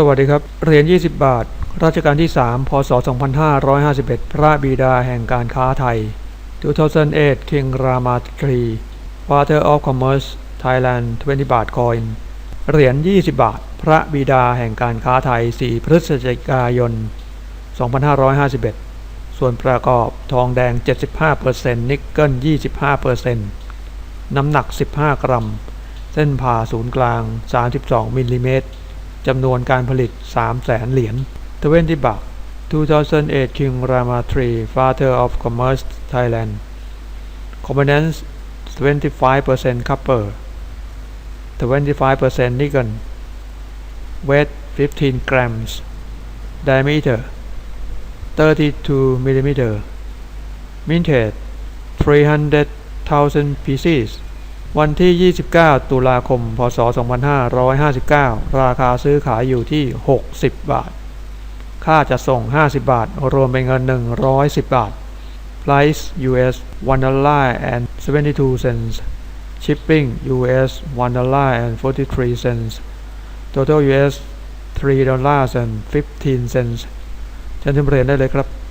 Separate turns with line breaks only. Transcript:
สวัสดีครับ เหรียญ 20 บาทรัชกาลที่ 3 พศ 2551 พระบิดาแห่งการค้าไทย 2008 King Rama III Father of Commerce Thailand 20 บาท coin เหรียญ 20 บาท พระบิดาแห่งการค้าไทย 4 พฤศจิกายน 2551 ส่วนประกอบทองแดง 75%นิกเกิล 25%น้ำหนัก 15 กรัม เส้นผ่าศูนย์กลาง 32 มิลลิเมตร จำนวนการผลิต3แสนเหรียญ20บาท2008 King Rama III Father of Commerce Thailand Components 25% copper 25% nickel weight 15 grams diameter 32 millimeter minted 300,000 pieces วันที่ 29 ตุลาคม พศ 2559 ราคาซื้อขายอยู่ที่ 60 บาท ค่าจะส่ง 50 บาท รวมเป็นเงิน 110 บาท Price US 1 dollar and 72 cents Shipping US 1 dollar and 43 cents Total US 3 dollars and 15 cents เชิญชมเรียญได้เลยครับ